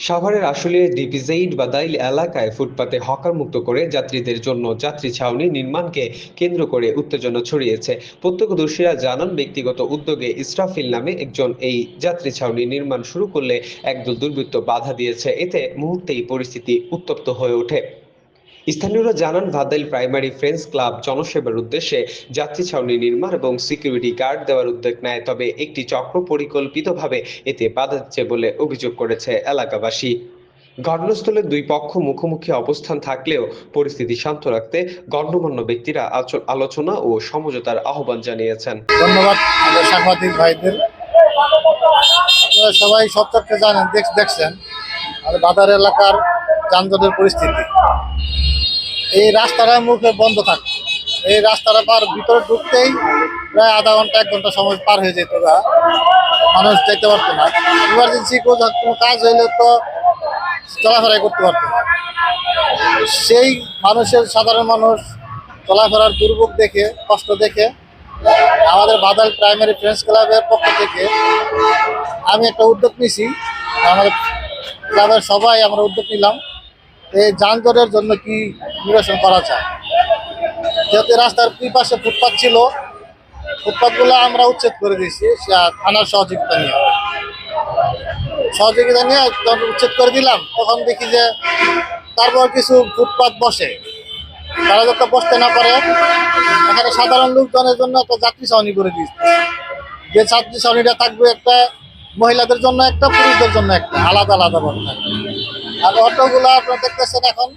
সাভারের আসলে ডিপিজেইড বা দাইল এলাকায় ফুটপাতে হকার মুক্ত করে যাত্রীদের জন্য যাত্রী ছাউনি নির্মাণকে কেন্দ্র করে উত্তেজনা ছড়িয়েছে। প্রত্যক্ষদর্শীরা জানান, ব্যক্তিগত উদ্যোগে ইসরাফিল নামে একজন এই যাত্রী ছাউনি নির্মাণ শুরু করলে একদল দুর্বৃত্ত বাধা দিয়েছে। এতে মুহূর্তেই পরিস্থিতি উত্তপ্ত হয়ে ওঠে। স্থানীয়রা জানান ভাদাইল প্রাইমারি ফ্রেন্ডস ক্লাব জনসেবার উদ্দেশ্যে যাত্রী ছাউনি নির্মাণ এবং সিকিউরিটি গার্ড দেওয়ার উদ্যোগ নেয়, তবে একটি চক্র পরিকল্পিতভাবে এতে বাধা দিচ্ছে বলে অভিযোগ করেছে এলাকাবাসী। ঘটনাস্থলে দুই পক্ষ মুখোমুখি অবস্থান থাকলেও পরিস্থিতি শান্ত রাখতে গণ্যমান্য ব্যক্তিরা আলোচনা ও সমঝোতার আহ্বান জানিয়েছেন। ধন্যবাদ সাংবাদিক ভাইদের। সবাই সব জানেন দেখছেন। বাজার এলাকার যানজটের পরিস্থিতি। এই রাস্তাটা মুখে বন্ধ থাকতো এই রাস্তাটা পার ভিতরে ঢুকতেই প্রায় আধা ঘণ্টা, এক ঘণ্টা সময় পার হয়ে যেত গা। মানুষ যেতে পারতো না। ইমার্জেন্সি কোনো কাজ হইলে তো চলাফেরাই করতে পারতো না। সেই মানুষের সাধারণ মানুষ চলাফেরার দুর্ভোগ দেখে, কষ্ট দেখে, আমাদের বাদাল প্রাইমারি ফ্রেন্ডস ক্লাবের পক্ষ থেকে আমি একটা উদ্যোগ নিছি। আমাদের ক্লাবের সবাই আমরা উদ্যোগ নিলাম। এই যানজটের জন্য কি নিরসন করা যায়? যেহেতু রাস্তার দুই পাশে ফুটপাথ ছিল ফুটপাথগুলো আমরা উচ্ছেদ করে দিয়েছি থানার সহযোগিতা নিয়ে। সহযোগিতা নিয়ে উচ্ছেদ করে দিলাম, তখন দেখি যে তারপর কিছু ফুটপাথ বসে। তারা যাতে বসতে না পারে, এখানে সাধারণ লোকজনের জন্য একটা যাত্রী ছাউনি করে দিয়েছে। যে যাত্রী ছাউনিটা থাকবে একটা মহিলাদের জন্য একটা, পুরুষদের জন্য একটা, আলাদা আলাদা থাকবে আর অটোগুলো আপনারা দেখতেছেন এখন।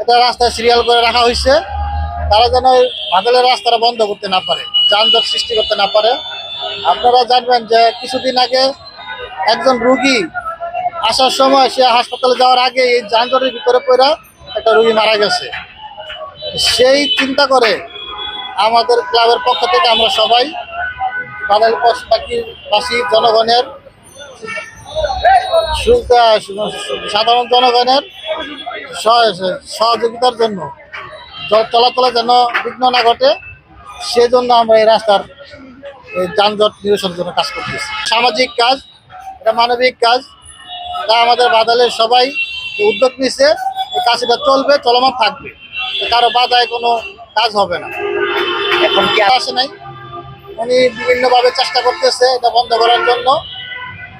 এটা রাস্তায় সিরিয়াল করে রাখা হয়েছে তারা যেন ওই বাদলের রাস্তাটা বন্ধ করতে না পারে, যানজট সৃষ্টি করতে না পারে। আপনারা জানবেন যে কিছুদিন আগে একজন রুগী আসার সময় সে হাসপাতালে যাওয়ার আগে এই যানজটের ভিতরে পড়ে একটা রুগী মারা গেছে। সেই চিন্তা করে আমাদের ক্লাবের পক্ষ থেকে আমরা সবাই বাদাল বাসী জনগণের সু- সু- সাধারণ জনগণের সহ- সহযোগিতার জন্য চলাচলে যেন বিঘ্ন না ঘটে, সেজন্য আমরা এই রাস্তার যানজট নিরসনের জন্য কাজ করতেছি। সামাজিক কাজ, এটা মানবিক কাজ, তা আমাদের বাদালের সবাই উদ্যোগ নিচ্ছে এই কাজটা চলবে, চলমান থাকবে। কারও বাধায় কোনো কাজ হবে না। এখন কি আসে নাই। উনি বিভিন্নভাবে চেষ্টা করতেছে এটা বন্ধ করার জন্য।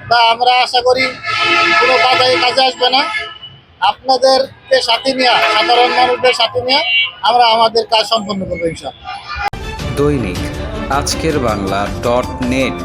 তা আমরা আশা করি কোনো বাধাই কাজে আসবে না। আপনাদেরকে সাথে নিয়ে, সাধারণ মানুষদের সাথে নিয়ে আমরা আমাদের কাজ সম্পন্ন করব ইনশাল্লাহ দৈনিক আজকের বাংলা ডট নেট।